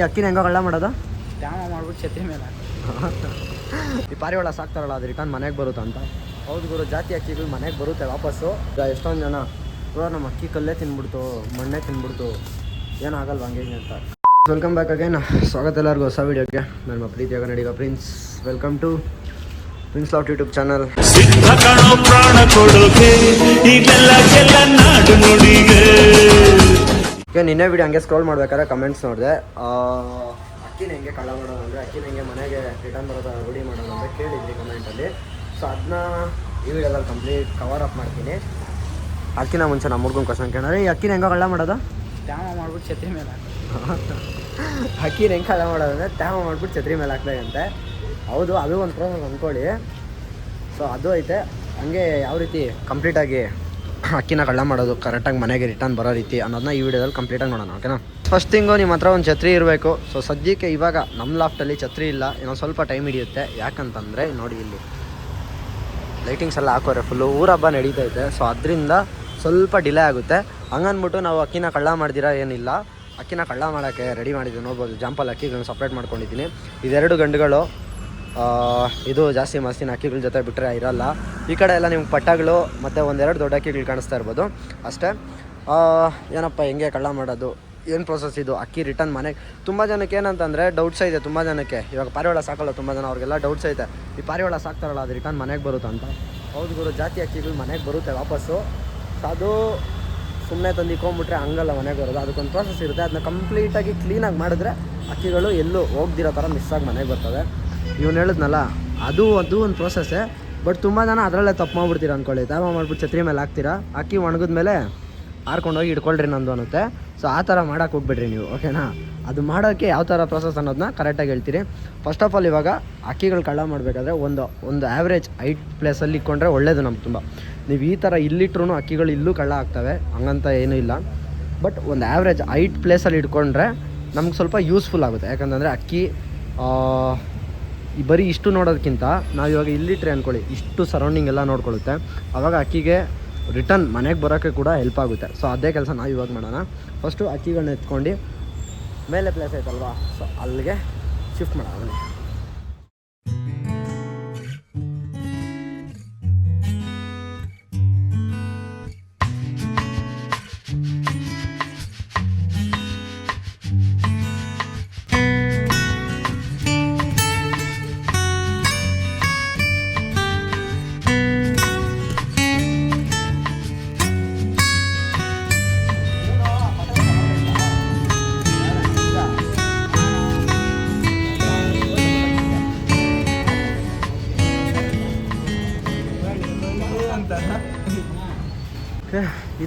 ಈ ಅಕ್ಕಿನ ಹೆಂಗ ಕಳ್ಳ ಮಾಡೋದು? ಡ್ಯಾಮ ಮಾಡ್ಬಿಟ್ಟು ಛತ್ರಿ ಮೇಲೆ ಈ ಪಾರಿವಾಳ ಸಾಕ್ತಾರಲ್ಲ ಅದು ರಿಟರ್ನ್ ಮನೆಗೆ ಬರುತ್ತೆ ಅಂತ. ಹೌದು ಗುರು ಜಾತಿ ಅಕ್ಕಿಗಳು ಮನೆಗೆ ಬರುತ್ತೆ ವಾಪಸ್ಸು. ಈಗ ಎಷ್ಟೊಂದು ಜನ ಗುರು ನಮ್ಮ ಅಕ್ಕಿ ಕಲ್ಲೇ ತಿನ್ಬಿಡ್ತು ಮಣ್ಣೆ ತಿನ್ಬಿಡ್ತು ಏನಾಗಲ್ವ ಹಂಗೆ ಅಂತ. ವೆಲ್ಕಮ್ ಬ್ಯಾಕ್ ಅಗೇನ್ ಸ್ವಾಗತ ಎಲ್ಲರಿಗೂ ಹೊಸ ವೀಡಿಯೋಗೆ. ನನ್ನ ಪ್ರೀತಿಯಾಗ ನಡೀಗ Prince. Welcome to Prince Loft YouTube channel ಪ್ರಾಣ ಕೊಡುಗೆ ನಾಡು ನುಡಿಗೆ. ಈಗ ನಿನ್ನೆ ವಿಡಿಯೋ ಹಂಗೆ ಸ್ಕ್ರೋಲ್ ಮಾಡ್ಬೇಕಾದ್ರೆ ಕಮೆಂಟ್ಸ್ ನೋಡಿದೆ. ಅಕ್ಕಿನ ಹೆಂಗೆ ಕಳ್ಳ ಮಾಡೋದು ಅಂದರೆ ಅಕ್ಕಿನ ಹೆಂಗೆ ಮನೆಗೆ ರಿಟರ್ನ್ ಬರೋದು ರೂಢಿ ಮಾಡೋದು ಅಂತ ಕೇಳಿದ್ವಿ ಕಮೆಂಟಲ್ಲಿ ಸೊ ಅದನ್ನ ಈ ವಿಡಿಯೋದಲ್ಲಿ ಕಂಪ್ಲೀಟ್ ಕವರ್ ಅಪ್ ಮಾಡ್ತೀನಿ. ಅಕ್ಕಿನ ಮುಂಚೆ ನಮ್ಮ ಹುಡ್ಗನ ಕ್ವಶನ್ ಕೇಳಿದ್ರೆ ಈ ಅಕ್ಕಿನ ಹೆಂಗೆ ಕಳ್ಳ ಮಾಡೋದು? ತ್ಯಾಮ ಮಾಡ್ಬಿಟ್ಟು ಛತ್ರಿ ಮೇಲೆ ಅಕ್ಕಿನ ಹೆಂಗೆ ಕಳ್ಳ ಮಾಡೋದು ಅಂದರೆ ತ್ಯಾಮ ಮಾಡ್ಬಿಟ್ಟು ಛತ್ರಿ ಮೇಲೆ ಹಾಕ್ಬೇಕಂತೆ. ಹೌದು ಅದು ಒಂದು ಪ್ರೋಸೆಸ್ ಅಂದ್ಕೊಳ್ಳಿ ಸೊ ಅದು ಐತೆ. ಹಂಗೆ ಯಾವ ರೀತಿ ಕಂಪ್ಲೀಟಾಗಿ ಅಕ್ಕಿನ ಕಳ್ಳ ಮಾಡೋದು ಕರೆಕ್ಟಾಗಿ ಮನೆಗೆ ರಿಟರ್ನ್ ಬರೋ ರೀತಿ ಅನ್ನೋದನ್ನ ಈ ವಿಡಿಯೋದಲ್ಲಿ ಕಂಪ್ಲೀಟಾಗಿ ನೋಡೋಣ ಓಕೆನಾ ಫಸ್ಟ್ ಥಿಂಗು ನಿಮ್ಮ ಹತ್ರ ಒಂದು ಛತ್ರಿ ಇರಬೇಕು. ಸೊ ಸದ್ಯಕ್ಕೆ ಇವಾಗ ನಮ್ಮ ಲಾಫ್ಟಲ್ಲಿ ಛತ್ರಿ ಇಲ್ಲ. ಇನ್ನೊಂದು ಸ್ವಲ್ಪ ಟೈಮ್ ಹಿಡಿಯುತ್ತೆ. ಯಾಕಂತಂದರೆ ನೋಡಿ ಇಲ್ಲಿ. ಲೈಟಿಂಗ್ಸ್ ಎಲ್ಲ ಹಾಕೋರೆ ಫುಲ್ಲು ಊರ ಹಬ್ಬ ನಡೀತೈತೆ ಸೊ ಅದರಿಂದ ಸ್ವಲ್ಪ ಡಿಲೇ ಆಗುತ್ತೆ. ಹಂಗನ್ಬಿಟ್ಟು ನಾವು ಅಕ್ಕಿನ ಕಳ್ಳ ಮಾಡ್ದಿರಾ ಏನಿಲ್ಲ. ಅಕ್ಕಿನ ಕಳ್ಳ ಮಾಡೋಕ್ಕೆ ರೆಡಿ ಮಾಡಿದ್ದೀವಿ ನೋಡ್ಬೋದು ಜಾಂಪಲ್ ಅಕ್ಕಿಗಳನ್ನ ಸಪ್ರೇಟ್ ಮಾಡ್ಕೊಂಡಿದ್ದೀನಿ. ಇದೆರಡು ಗಂಡುಗಳು. ಇದು ಜಾಸ್ತಿ ಮಸ್ತಿನ ಅಕ್ಕಿಗಳ ಜೊತೆ ಬಿಟ್ಟರೆ ಇರೋಲ್ಲ. ಈ ಕಡೆ ಎಲ್ಲ ನಿಮ್ಗೆ ಪಟ್ಟಗಳು ಮತ್ತು ಒಂದೆರಡು ದೊಡ್ಡ ಅಕ್ಕಿಗಳು ಕಾಣಿಸ್ತಾ ಇರ್ಬೋದು. ಅಷ್ಟೇ. ಏನಪ್ಪ, ಹೆಂಗೆ ಕಳ್ಳ ಮಾಡೋದು? ಏನು ಪ್ರೋಸೆಸ್ ಇದು? ಅಕ್ಕಿ ರಿಟರ್ನ್ ಮನೆಗೆ ತುಂಬ ಜನಕ್ಕೆ ಏನಂತಂದರೆ ಡೌಟ್ಸ್ ಇದೆ, ತುಂಬ ಜನಕ್ಕೆ. ಇವಾಗ ಪಾರಿವಾಳ ಸಾಕಲ್ಲ, ತುಂಬ ಜನ ಅವ್ರಿಗೆಲ್ಲ ಡೌಟ್ಸ್ ಐತೆ. ಈ ಪಾರಿವಾಳ ಸಾಕ್ತಾರಲ್ಲ, ಅದು ರಿಟರ್ನ್ ಮನೆಗೆ ಬರುತ್ತೆ ಅಂತ. ಹೌದು ಗುರು, ಜಾತಿ ಅಕ್ಕಿಗಳು ಮನೆಗೆ ಬರುತ್ತೆ ವಾಪಸ್ಸು. ಅದು ಸುಮ್ಮನೆ ತಂದು ಇಕ್ಕೊಂಬಿಟ್ರೆ ಹಂಗಲ್ಲ ಮನೆಗೆ ಬರೋದು. ಅದಕ್ಕೊಂದು ಪ್ರೋಸೆಸ್ ಇರುತ್ತೆ. ಅದನ್ನ ಕಂಪ್ಲೀಟಾಗಿ ಕ್ಲೀನಾಗಿ ಮಾಡಿದ್ರೆ ಅಕ್ಕಿಗಳು ಎಲ್ಲೂ ಹೋಗ್ದಿರೋ ಥರ ಮಿಸ್ಸಾಗಿ ಮನೆಗೆ ಬರ್ತವೆ. ಇವ್ನು ಹೇಳಿದ್ನಲ್ಲ, ಅದು ಅದು ಒಂದು ಪ್ರೋಸೆಸ್ಸೇ ಬಟ್ ತುಂಬ ಜನ ಅದರಲ್ಲೇ ತಪ್ಪು ಮಾಡ್ಬಿಡ್ತೀರ ಅಂದ್ಕೊಳ್ಳಿ ತಾವ ಮಾಡ್ಬಿಟ್ಟು ಛತ್ರಿ ಮೇಲೆ ಹಾಕ್ತೀರಾ? ಅಕ್ಕಿ ಒಣಗಿದ್ಮೇಲೆ ಹಾರ್ಕೊಂಡೋಗಿ ಇಟ್ಕೊಳ್ರಿ ನಂದು ಅನ್ನುತ್ತೆ. ಸೊ ಆ ಥರ ಮಾಡೋಕೆ ಹೋಗ್ಬಿಡ್ರಿ ನೀವು ಓಕೆನಾ ಅದು ಮಾಡೋಕ್ಕೆ ಯಾವ ಥರ ಪ್ರೊಸೆಸ್ ಅನ್ನೋದನ್ನ ಕರೆಕ್ಟಾಗಿ ಹೇಳ್ತೀರಿ. ಫಸ್ಟ್ ಆಫ್ ಆಲ್ ಇವಾಗ ಅಕ್ಕಿಗಳು ಕಳ್ಳ ಮಾಡಬೇಕಾದ್ರೆ ಒಂದು ಒಂದು ಆ್ಯಾವ್ರೇಜ್ ಐಟ್ ಪ್ಲೇಸಲ್ಲಿ ಇಟ್ಕೊಂಡ್ರೆ ಒಳ್ಳೇದು ನಮ್ಗೆ ತುಂಬ. ನೀವು ಈ ಥರ ಇಲ್ಲಿಟ್ರೂ ಅಕ್ಕಿಗಳು ಇಲ್ಲೂ ಕಳ್ಳ ಆಗ್ತವೆ, ಹಂಗಂತ ಏನೂ ಇಲ್ಲ. ಬಟ್ ಒಂದು ಆ್ಯಾವ್ರೇಜ್ ಐಟ್ ಪ್ಲೇಸಲ್ಲಿ ಇಟ್ಕೊಂಡ್ರೆ ನಮ್ಗೆ ಸ್ವಲ್ಪ ಯೂಸ್ಫುಲ್ ಆಗುತ್ತೆ. ಯಾಕಂತಂದರೆ ಅಕ್ಕಿ ಬರೀ ಇಷ್ಟು ನೋಡೋದಕ್ಕಿಂತ ನಾವು ಇವಾಗ ಇಲ್ಲಿಟ್ರೆ ಅಂದ್ಕೊಳ್ಳಿ ಇಷ್ಟು ಸರೌಂಡಿಂಗ್ ಎಲ್ಲ ನೋಡ್ಕೊಳ್ಳುತ್ತೆ. ಆವಾಗ ಅಕ್ಕಿಗೆ ರಿಟರ್ನ್ ಮನೆಗೆ ಬರೋಕ್ಕೆ ಕೂಡ ಹೆಲ್ಪ್ ಆಗುತ್ತೆ. ಸೊ ಅದೇ ಕೆಲಸ ನಾವು ಇವಾಗ ಮಾಡೋಣ. ಫಸ್ಟು ಅಕ್ಕಿಗಳನ್ನ ಎತ್ಕೊಂಡು ಮೇಲೆ ಪ್ಲೇಸ್ ಐತಲ್ವಾ? ಸೊ ಅಲ್ಲಿಗೆ ಶಿಫ್ಟ್ ಮಾಡೋಣ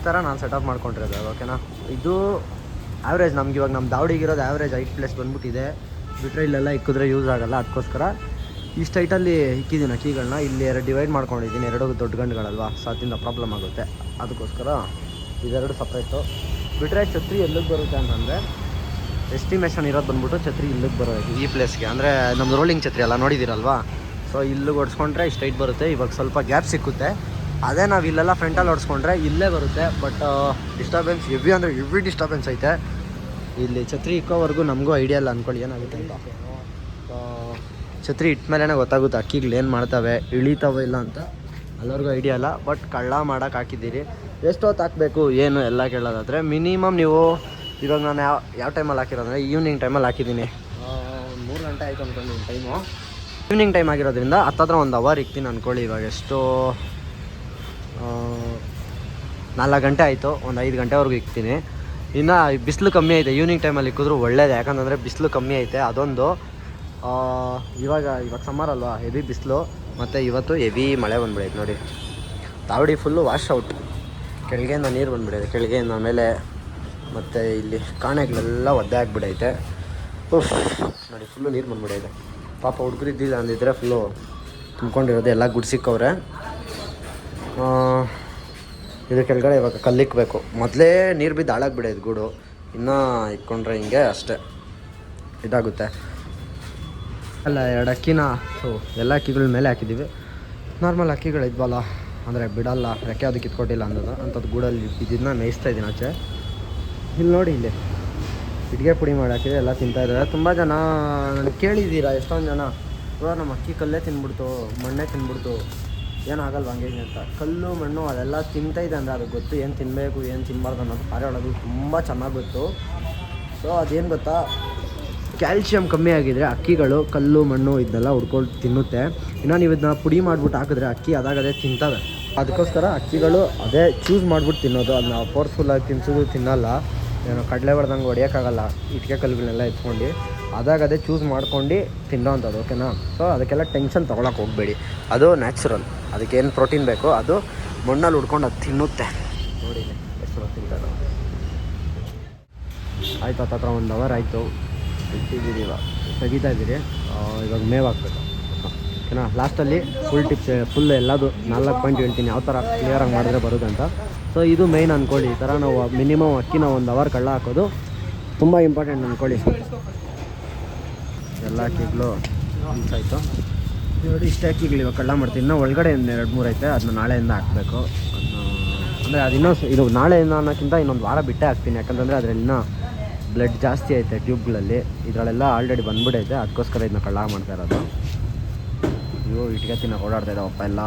ಥರ ನಾನು ಸೆಟಪ್ ಮಾಡ್ಕೊಂಡಿರೋದು ಓಕೆನಾ ಇದು ಆ್ಯಾವ್ರೇಜ್ ನಮ್ಗೆ ಇವಾಗ ನಮ್ಮ ದಾವಡಿಗಿರೋದು ಆ್ಯಾವ್ರೇಜ್ ಐಟ್ ಪ್ಲೇಸ್ ಬಂದ್ಬಿಟ್ಟಿದೆ. ಬಿಟ್ಟರೆ ಇಲ್ಲೆಲ್ಲ ಇಕ್ಕಿದ್ರೆ ಯೂಸ್ ಆಗೋಲ್ಲ ಅದಕ್ಕೋಸ್ಕರ ಇಷ್ಟು ಐಟಲ್ಲಿ ಇಕ್ಕಿದ್ದೀನಿ ಕೀಗಳನ್ನ, ಇಲ್ಲಿ ಎರಡು ಡಿವೈಡ್ ಮಾಡ್ಕೊಂಡಿದ್ದೀನಿ, ಎರಡು ದೊಡ್ಡ ಗಂಡುಗಳಲ್ವಾ? ಸೊ ಅದರಿಂದ ಪ್ರಾಬ್ಲಮ್ ಆಗುತ್ತೆ. ಅದಕ್ಕೋಸ್ಕರ ಇದೆರಡು ಸಪ್ರೇಟು ಬಿಟ್ಟರೆ ಛತ್ರಿ ಎಲ್ಲಿಗೆ ಬರುತ್ತೆ ಅಂತಂದರೆ ಎಸ್ಟಿಮೇಷನ್ ಇರೋದು ಬಂದ್ಬಿಟ್ಟು ಛತ್ರಿ ಇಲ್ಲಿಗೆ ಬರೋದು, ಈ ಪ್ಲೇಸ್ಗೆ ಅಂದರೆ ನಮ್ಮ ರೋಲಿಂಗ್ ಛತ್ರಿ ಎಲ್ಲ ನೋಡಿದ್ದೀರಲ್ವಾ ಸೊ ಇಲ್ಲಿಗೆ ಓಡಿಸ್ಕೊಂಡ್ರೆ ಸ್ಟ್ರೈಟ್ ಬರುತ್ತೆ, ಇವಾಗ ಸ್ವಲ್ಪ ಗ್ಯಾಪ್ ಸಿಕ್ಕುತ್ತೆ. ಅದೇ ನಾವು ಇಲ್ಲೆಲ್ಲ ಫ್ರಂಟಲ್ಲಿ ಹೊಡ್ಸ್ಕೊಂಡ್ರೆ ಇಲ್ಲೇ ಬರುತ್ತೆ ಬಟ್ ಡಿಸ್ಟರ್ಬೆನ್ಸ್ ಹೆವಿ ಅಂದರೆ ಹೆವಿ ಡಿಸ್ಟರ್ಬೆನ್ಸ್ ಐತೆ. ಇಲ್ಲಿ ಛತ್ರಿ ಇಕ್ಕೋವರೆಗೂ ನಮಗೂ ಐಡಿಯಾ ಇಲ್ಲ ಅಂದ್ಕೊಳ್ಳಿ ಏನಾಗುತ್ತೆ ಅಂತ. ಛತ್ರಿ ಇಟ್ಟ ಮೇಲೇ ಗೊತ್ತಾಗುತ್ತೆ ಅಕ್ಕಿಗಳು ಏನು ಮಾಡ್ತವೆ ಇಳಿತಾವೆ ಇಲ್ಲ ಅಂತ. ಎಲ್ಲರಿಗೂ ಐಡಿಯಾ ಇಲ್ಲ ಬಟ್ ಕಳ್ಳ ಮಾಡೋಕೆ ಹಾಕಿದ್ದೀರಿ. ಎಷ್ಟೊತ್ತು ಹಾಕಬೇಕು ಏನು ಎಲ್ಲ ಕೇಳೋದಾದರೆ ಮಿನಿಮಮ್ ನೀವು ಇವಾಗ ನಾನು ಯಾವ ಯಾವ ಟೈಮಲ್ಲಿ ಹಾಕಿರೋದ್ರೆ ಈವ್ನಿಂಗ್ ಟೈಮಲ್ಲಿ ಹಾಕಿದ್ದೀನಿ. ಮೂರು ಗಂಟೆ ಆಯಿತು ಅಂದ್ಕೊಂಡು ಟೈಮು ಈವ್ನಿಂಗ್ ಟೈಮ್ ಆಗಿರೋದ್ರಿಂದ ಹತ್ತತ್ರ ಒಂದು ಅವರ್ ಇಕ್ತೀನಿ ಅಂದ್ಕೊಳ್ಳಿ ಇವಾಗ ಎಷ್ಟು ನಾಲ್ಕು ಗಂಟೆ ಆಯಿತು, ಒಂದು ಐದು ಗಂಟೆವರೆಗೂ ಇಕ್ತೀನಿ. ಇನ್ನು ಬಿಸಿಲು ಕಮ್ಮಿ ಐತೆ ಈವ್ನಿಂಗ್ ಟೈಮಲ್ಲಿ ಇಕ್ಕಿದ್ರು ಒಳ್ಳೇದು, ಯಾಕಂತಂದರೆ ಬಿಸಿಲು ಕಮ್ಮಿ ಐತೆ, ಅದೊಂದು ಇವಾಗ ಇವಾಗ ಸಮ್ಮರ್ ಅಲ್ವಾ ಹೆವಿ ಬಿಸಿಲು, ಮತ್ತು ಇವತ್ತು ಹೆವಿ ಮಳೆ ಬಂದ್ಬಿಡೈತೆ ನೋಡಿ. ತಾವಡಿ ಫುಲ್ಲು ವಾಶ್ ಔಟ್ ಕೆಳಗೆಯಿಂದ ನೀರು ಬಂದ್ಬಿಡೈತೆ, ಕೆಳಗೆಯಿಂದ ಮೇಲೆ ಮತ್ತು ಇಲ್ಲಿ ಕಾಣೆಗಳೆಲ್ಲ ಒದ್ದೆ ಆಗಿಬಿಡೈತೆ. ನೋಡಿ ಫುಲ್ಲು ನೀರು ಬಂದ್ಬಿಡೈತೆ. ಪಾಪ ಹುಡುಗರು ಇದ್ದಿಲ್ಲ ಅಂದಿದ್ರೆ ಫುಲ್ಲು ತುಂಬ್ಕೊಂಡಿರೋದು ಎಲ್ಲ ಗುಡ್ಸಿಕ್ಕವ್ರೆ. ಇದು ಕೆಳಗಡೆ ಇವಾಗ ಕಲ್ಲಿಕ್ಬೇಕು ಮೊದಲೇ ನೀರು ಬಿದ್ದು ಹಾಳಾಗಿ ಇದು ಗೂಡು. ಇನ್ನೂ ಇಟ್ಕೊಂಡ್ರೆ ಹಿಂಗೆ ಅಷ್ಟೇ. ಇದಾಗುತ್ತೆ. ಅಲ್ಲ, ಎರಡು ಅಕ್ಕಿನ ಸೊ ಎಲ್ಲ ಅಕ್ಕಿಗಳ ಮೇಲೆ ಹಾಕಿದ್ದೀವಿ ನಾರ್ಮಲ್ ಅಕ್ಕಿಗಳು ಇದ್ವಲ್ಲ, ಅಂದರೆ ಬಿಡಲ್ಲ, ರೆಕ್ಕೆ ಅದಕ್ಕೆ ಕಿತ್ಕೊಟ್ಟಿಲ್ಲ ಅಂದದ. ಅಂಥದ್ದು ಗೂಡಲ್ಲಿ ಇದನ್ನ ಮೇಯಿಸ್ತಾ ಇದ್ದೀನಿ ಆಚೆ. ಇಲ್ಲಿ ನೋಡಿ ಇಲ್ಲಿ. ಇಟ್ಟಿಗೆ ಪುಡಿ ಮಾಡಿ ಹಾಕಿದ್ರೆ ಎಲ್ಲ ತಿಂತಾ ಇದ್ದಾರೆ. ತುಂಬ ಜನ ನನಗೆ ಕೇಳಿದ್ದೀರಾ, ಎಷ್ಟೊಂದು ಜನ. ಇವಾಗ ನಮ್ಮ ಅಕ್ಕಿ ಕಲ್ಲೇ ತಿನ್ಬಿಡ್ತು, ಮಣ್ಣೇ ತಿನ್ಬಿಡ್ತು. ಏನಾಗಲ್ವ ಹಂಗೆ ಅಂತ. ಕಲ್ಲು, ಮಣ್ಣು ಅದೆಲ್ಲ ತಿಂತೈತೆ ಅಂದರೆ ಅದು ಗೊತ್ತು. ಏನು ತಿನ್ನಬೇಕು ಏನು ತಿನ್ನಬಾರ್ದು ಅನ್ನೋದು ಪಾರೆ ಒಳಗೆ ತುಂಬ ಚೆನ್ನಾಗಿ ಗೊತ್ತು. ಸೊ ಅದೇನು ಗೊತ್ತಾ? ಕ್ಯಾಲ್ಶಿಯಂ ಕಮ್ಮಿ ಆಗಿದ್ರೆ ಅಕ್ಕಿಗಳು ಕಲ್ಲು, ಮಣ್ಣು ಇದನ್ನೆಲ್ಲ ಹುಡ್ಕೊಂಡು ತಿನ್ನುತ್ತೆ. ಇನ್ನು ನೀವು ಇದನ್ನ ಪುಡಿ ಮಾಡಿಬಿಟ್ಟು ಹಾಕಿದ್ರೆ ಅಕ್ಕಿ ಅದಾಗದೇ ತಿಂತವೆ. ಅದಕ್ಕೋಸ್ಕರ ಅಕ್ಕಿಗಳು ಅದೇ ಚೂಸ್ ಮಾಡಿಬಿಟ್ಟು ತಿನ್ನೋದು. ಅದನ್ನ ಫೋರ್ಸ್ಫುಲ್ಲಾಗಿ ತಿನ್ಸೋದು ತಿನ್ನಲ್ಲ. ಏನೋ ಕಡಲೆ ಹೊಡೆದಂಗೆ ಹೊಡಿಯೋಕ್ಕಾಗಲ್ಲ. ಇಟ್ಟಿಗೆ ಕಲ್ಲುಗಳನ್ನೆಲ್ಲ ಎತ್ಕೊಂಡು. ಅದಾಗ ಅದೇ ಚೂಸ್ ಮಾಡ್ಕೊಂಡು ತಿನ್ನೋ ಅಂಥದ್ದು ಓಕೆನಾ ಸೊ ಅದಕ್ಕೆಲ್ಲ ಟೆನ್ಷನ್ ತೊಗೊಳಕ್ಕೆ ಹೋಗಬೇಡಿ. ಅದು ನ್ಯಾಚುರಲ್ ಅದಕ್ಕೇನು ಪ್ರೋಟೀನ್ ಬೇಕು ಅದು ಮಣ್ಣಲ್ಲಿ ಉಡ್ಕೊಂಡು ಅದು ತಿನ್ನುತ್ತೆ. ನೋಡಿ ಎಷ್ಟು ತಿಂತಾರೆ ಆಯ್ತು ಹತ್ರ ಒಂದು ಅವರ್ ಆಯಿತು. ಇಟ್ಟಿದ್ದೀರಿ ಇವಾಗ. ತೆಗಿತಾ ಇದ್ದೀರಿ. ಇವಾಗ ಮೇವು ಹಾಕ್ಬೇಕು. ಓಕೆನಾ ಲಾಸ್ಟಲ್ಲಿ ಫುಲ್ ಟಿಪ್ಸ್ ಫುಲ್ ಎಲ್ಲದು ನಾಲ್ಕು ಪಾಯಿಂಟ್ ಹೇಳ್ತೀನಿ. ಯಾವ ಥರ ಕ್ಲಿಯರಾಗಿ ಮಾಡಿದ್ರೆ ಬರುತ್ತೆ ಅಂತ. ಸೊ ಇದು ಮೇಯ್ನ್ ಅಂದ್ಕೊಳ್ಳಿ ಈ ಥರ ನಾವು ಮಿನಿಮಮ್ ಅಕ್ಕಿನ ಒಂದು ಅವರ್ ಕಳ್ಳ ಹಾಕೋದು ತುಂಬ ಇಂಪಾರ್ಟೆಂಟ್ ಅಂದ್ಕೊಳ್ಳಿ ಎಲ್ಲ ಅಕ್ಕಿಗಳು ಆಯಿತು ನೋಡಿ ಇಷ್ಟು ಅಕ್ಕಿಗಳು ಇವಾಗ ಕಳ್ಳ ಮಾಡ್ತೀನಿ. ಇನ್ನೂ ಒಳಗಡೆ ಒಂದು ಎರಡು ಮೂರು ಐತೆ, ಅದನ್ನ ನಾಳೆಯಿಂದ ಹಾಕಬೇಕು. ಅದನ್ನ ಅಂದರೆ ಅದು ಇನ್ನೂ ಸ- ಇದು ನಾಳೆಯಿಂದ ಅನ್ನೋಕ್ಕಿಂತ ಇನ್ನೊಂದು ವಾರ ಬಿಟ್ಟೇ ಹಾಕ್ತೀನಿ. ಯಾಕಂತಂದರೆ ಅದರಲ್ಲಿನ ಬ್ಲಡ್ ಜಾಸ್ತಿ ಐತೆ ಟ್ಯೂಬ್ಗಳಲ್ಲಿ. ಇದರಲ್ಲೆಲ್ಲ ಆಲ್ರೆಡಿ ಬಂದ್ಬಿಡೈತೆ. ಅದಕ್ಕೋಸ್ಕರ ಇದನ್ನ ಕಳ್ಳ ಮಾಡ್ತಾ ಇರೋದು. ಇವು ಇಟ್ಗೆ ತಿನ್ನೋ ಓಡಾಡ್ತಾ ಇದ್ದಾವಪ್ಪ ಎಲ್ಲ.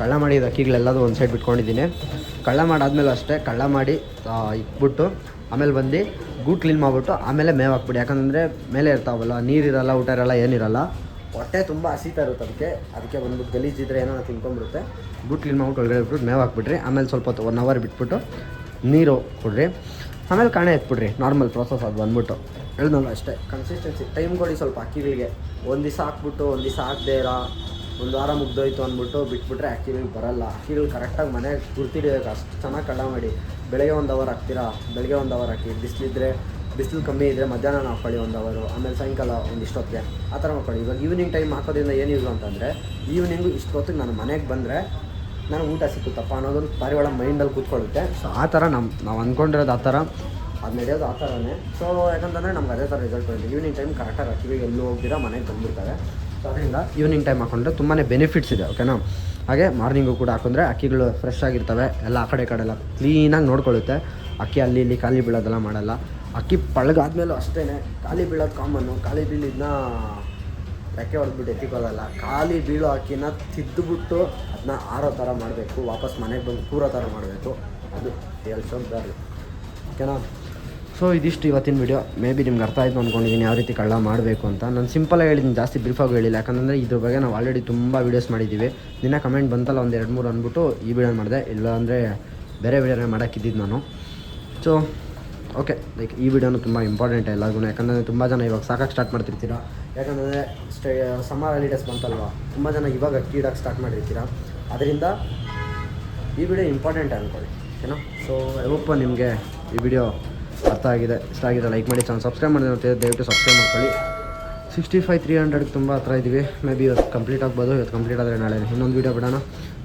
ಕಳ್ಳ ಮಾಡಿದ ಅಕ್ಕಿಗಳೆಲ್ಲದೂ ಒಂದು ಸೈಡ್ ಬಿಟ್ಕೊಂಡಿದ್ದೀನಿ. ಕಳ್ಳ ಮಾಡಾದ್ಮೇಲೆ ಅಷ್ಟೇ, ಕಳ್ಳ ಮಾಡಿ ಇಟ್ಬಿಟ್ಟು ಆಮೇಲೆ ಬಂದು ಗೂಟ್ ಕ್ಲೀನ್ ಮಾಡಿಬಿಟ್ಟು ಆಮೇಲೆ ಮೇವು ಹಾಕ್ಬಿಡಿ. ಯಾಕಂದರೆ ಮೇಲೆ ಇರ್ತಾವಲ್ಲ, ನೀರಿರಲ್ಲ, ಊಟ ಇರಲ್ಲ, ಏನಿರಲ್ಲ. ಹೊಟ್ಟೆ ತುಂಬ ಹಸಿತಾ ಇರುತ್ತೆ ಅದಕ್ಕೆ. ಅದಕ್ಕೆ ಬಂದ್ಬಿಟ್ಟು ಗಲೀಜಿದ್ರೆ ಏನೋ ತಿನ್ಕೊಂಡ್ಬಿಡುತ್ತೆ. ಗೂಟ್ ಕ್ಲೀನ್ ಮಾಡ್ಬಿಟ್ಟು ಒಳಗಡೆ ಬಿಟ್ಬಿಟ್ಟು ಮೇವು ಹಾಕ್ಬಿಟ್ರಿ ಆಮೇಲೆ ಸ್ವಲ್ಪ ಹೊತ್ತು ಒನ್ ಅವರ್ ಬಿಟ್ಬಿಟ್ಟು ನೀರು ಕೊಡ್ರಿ. ಆಮೇಲೆ ಕಾಣೆ ಎತ್ಬಿಡ್ರಿ. ನಾರ್ಮಲ್ ಪ್ರೊಸೆಸ್ ಅದು ಬಂದ್ಬಿಟ್ಟು. ಹೇಳ್ದಲ್ಲ ಅಷ್ಟೇ. ಕನ್ಸಿಸ್ಟೆನ್ಸಿ ಟೈಮ್ ಕೊಡಿ ಸ್ವಲ್ಪ ಅಕ್ಕಿಗಳಿಗೆ. ಒಂದು ದಿವಸ ಹಾಕ್ಬಿಟ್ಟು, ಒಂದು ದಿವಸ ಹಾಕ್ದೇ ಇರೋ ಒಂದು ವಾರ ಮುಗ್ದೋಯ್ತು ಅಂದ್ಬಿಟ್ಟು ಬಿಟ್ಬಿಟ್ರೆ ಅಕ್ಕಿಗಳು ಬರಲ್ಲ. ಅಕ್ಕಿಗಳು ಕರೆಕ್ಟಾಗಿ ಮನೆಗೆ ಕುರ್ತಿಡಿಯೋಕೆ ಅಷ್ಟು ಚೆನ್ನಾಗಿ ಕಳ್ಳ ಮಾಡಿ. ಬೆಳಗ್ಗೆ ಒಂದು ಅವರ್ ಹಾಕ್ತೀರಾ? ಬೆಳಗ್ಗೆ ಒಂದು ಅವರ್ ಹಾಕಿ. ಬಿಸಿಲಿದ್ರೆ, ಬಿಸಿಲು ಕಮ್ಮಿ ಇದ್ದರೆ ಮಧ್ಯಾಹ್ನ ಹಾಕೊಳ್ಳಿ ಒಂದು ಅವರು ಆಮೇಲೆ ಸಾಯಂಕಾಲ ಒಂದಿಷ್ಟೊತ್ತಿಗೆ ಆ ಥರ ಮಾಡ್ಕೊಳ್ಳಿ. ಇವಾಗ ಈವ್ನಿಂಗ್ ಟೈಮ್ ಹಾಕೋದ್ರಿಂದ ಏನು ಯೂಸ್ ಅಂತಂದರೆ ಈವ್ನಿಂಗು ಇಷ್ಟೊತ್ತಿಗೆ ನಾನು ಮನೆಗೆ ಬಂದರೆ ನಾನು ಊಟ ಸಿಕ್ಕುತ್ತಪ್ಪ ಅನ್ನೋದೊಂದು ಭಾರಿ ಒಳ ಮೈಂಡಲ್ಲಿ ಕೂತ್ಕೊಳ್ಳುತ್ತೆ. ಸೊ ಆ ಥರ ನಮ್ಮ ನಾವು ಅಂದ್ಕೊಂಡಿರೋದು ಆ ಥರ. ಅದು ನಡೆಯೋದು ಆ ಥರನೇ. ಸೊ ಯಾಕಂತಂದರೆ ನಮ್ಗೆ ಅದೇ ಥರ ರಿಸಲ್ಟ್ ಬರುತ್ತೆ ಈವ್ನಿಂಗ್ ಟೈಮ್ ಕರೆಕ್ಟಾಗಿ ಅಕ್ಕಿಗೆ ಎಲ್ಲೂ ಹೋಗ್ದಿರಾ, ಮನೆಗೆ ಬಂದ್ಬಿಡ್ತಾರೆ. ಅದರಿಂದ ಈವ್ನಿಂಗ್ ಟೈಮ್ ಹಾಕೊಂಡ್ರೆ ತುಂಬಾ ಬೆನಿಫಿಟ್ಸ್ ಇದೆ ಓಕೆನಾ ಹಾಗೆ ಮಾರ್ನಿಂಗು ಕೂಡ ಹಾಕೊಂಡ್ರೆ ಅಕ್ಕಿಗಳು ಫ್ರೆಶ್ ಆಗಿರ್ತವೆ, ಎಲ್ಲ ಆ ಕಡೆ ಈ ಕಡೆ ಎಲ್ಲ ಕ್ಲೀನಾಗಿ ನೋಡ್ಕೊಳ್ಳುತ್ತೆ. ಅಕ್ಕಿ ಅಲ್ಲಿ ಇಲ್ಲಿ ಖಾಲಿ ಬೀಳೋದೆಲ್ಲ ಮಾಡಲ್ಲ. ಅಕ್ಕಿ ಪಳಗಾದ್ಮೇಲೂ ಅಷ್ಟೇ ಖಾಲಿ ಬೀಳೋದು ಕಾಮನ್ನು ಖಾಲಿ ಬೀಳಿದ್ನ ರೆಕ್ಕೆ ಹೊಡೆದ್ಬಿಟ್ಟು ಎತ್ತಿಕೊಳ್ಳಲ್ಲ. ಖಾಲಿ ಬೀಳೋ ಅಕ್ಕಿನ ತಿದ್ದುಬಿಟ್ಟು ಅದನ್ನ ಆರೋ ಥರ ಮಾಡಬೇಕು, ವಾಪಸ್ ಮನೆಗೆ ಬಂದು ಕೂರೋ ಥರ ಮಾಡಬೇಕು. ಅದು ಹೇಳ್ಸೋದಾರಿ ಓಕೆನಾ ಸೊ ಇದಿಷ್ಟು ಇವತ್ತಿನ ವಿಡಿಯೋ ಮೇ ಬಿ ನಿಮ್ಗೆ ಅರ್ಥ ಆಯಿತು ಅಂದ್ಕೊಂಡಿದ್ದೀನಿ ಯಾವ ರೀತಿ ಕಳ್ಳ ಮಾಡಬೇಕು ಅಂತ. ನಾನು ಸಿಂಪಲಾಗಿ ಹೇಳಿದ್ದೀನಿ ಜಾಸ್ತಿ ಬ್ರೀಫಾಗಿ ಹೇಳಿಲ್ಲ. ಯಾಕಂದರೆ ಇದ್ರ ಬಗ್ಗೆ ನಾವು ಆಲ್ರೆಡಿ ತುಂಬ ವೀಡಿಯೋಸ್ ಮಾಡಿದ್ದೀವಿ ದಿನ ಕಮೆಂಟ್ ಬಂತಲ್ಲ ಒಂದು ಎರಡು ಮೂರು ಅಂದ್ಬಿಟ್ಟು ಈ ವಿಡಿಯೋ ಮಾಡಿದೆ. ಇಲ್ಲ ಅಂದರೆ ಬೇರೆ ವಿಡಿಯೋನೇ ಮಾಡೋಕ್ಕಿದ್ದಿದ್ದು ನಾನು. ಸೊ ಓಕೆ ಲೈಕ್ ಈ ವಿಡಿಯೋನು ತುಂಬ ಇಂಪಾರ್ಟೆಂಟ್ ಎಲ್ಲರಿಗೂ ಯಾಕಂದರೆ ತುಂಬ ಜನ ಇವಾಗ ಸಾಕಾಗಿ ಸ್ಟಾರ್ಟ್ ಮಾಡ್ತಿರ್ತೀರಾ. ಯಾಕಂದರೆ ಸ್ಟೇ ಸಮ್ಮರ್ ಹಾಲಿಡೇಸ್ ಬಂತಲ್ವ. ತುಂಬ ಜನ ಇವಾಗ ಅಕ್ಕಿ ಸ್ಟಾರ್ಟ್ ಮಾಡಿರ್ತೀರಾ. ಅದರಿಂದ ಈ ವಿಡಿಯೋ ಇಂಪಾರ್ಟೆಂಟ್ ಅಂದ್ಕೊಳ್ಳಿ ಓಕೆನಾ ಸೊ ಐವಪ್ಪ ನಿಮಗೆ ಈ ವಿಡಿಯೋ ಅರ್ಥ ಆಗಿದೆ, ಇಷ್ಟ ಆಗಿದೆ ಲೈಕ್ ಮಾಡಿ ಚಾನಲ್ ಸಬ್ಸ್ಕ್ರೈಬ್ ಮತ್ತೆ ದಯವಿಟ್ಟು ಸಬ್ಸ್ಕ್ರೈಬ್ ಮಾಡ್ಕೊಳ್ಳಿ. ಸಿಕ್ಸ್ಟಿ ಫೈವ್ ತ್ರೀ ಹಂಡ್ರೆಡ್ಗೆ ತುಂಬ ಹತ್ರ ಇದ್ದೀವಿ ಮೇ ಬಿ ಇವತ್ತು ಕಂಪ್ಲೀಟ್ ಆಗ್ಬೋದು, ಇವತ್ತು ಕಂಪ್ಲೀಟ್ ಆದರೆ ನಾಳೆ ಇನ್ನೊಂದು ವೀಡಿಯೋ ಬಿಡೋಣ.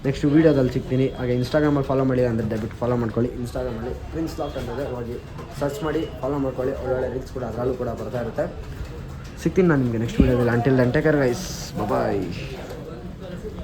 ನೆಕ್ಸ್ಟ್ ವೀಡಿಯೋದಲ್ಲಿ ಸಿಗ್ತೀನಿ. ಹಾಗೆ ಇನ್ಸ್ಟಾಗ್ರಾಮಲ್ಲಿ ಫಾಲೋ ಮಾಡಿ ಅಂದರೆ ದಯವಿಟ್ಟು ಫಾಲೋ ಮಾಡ್ಕೊಳ್ಳಿ. ಇನ್ಸ್ಟಾಗ್ರಾಮಲ್ಲಿ ಪ್ರಿನ್ಸ್ ಲಾಕ್ ಅನ್ನೋದೇ ಹೋಗಿ ಸರ್ಚ್ ಮಾಡಿ ಫಾಲೋ ಮಾಡ್ಕೊಳ್ಳಿ. ಒಳ್ಳೊಳ್ಳೆ ರೀಲ್ಸ್ ಕೂಡ, ಅದರಲ್ಲೂ ಕೂಡ ಬರ್ತಾ ಇರುತ್ತೆ. ಸಿಗ್ತೀನಿ ನಾನು ನಿಮಗೆ ನೆಕ್ಸ್ಟ್ ವೀಡಿಯೋದಲ್ಲಿ until then take care guys bye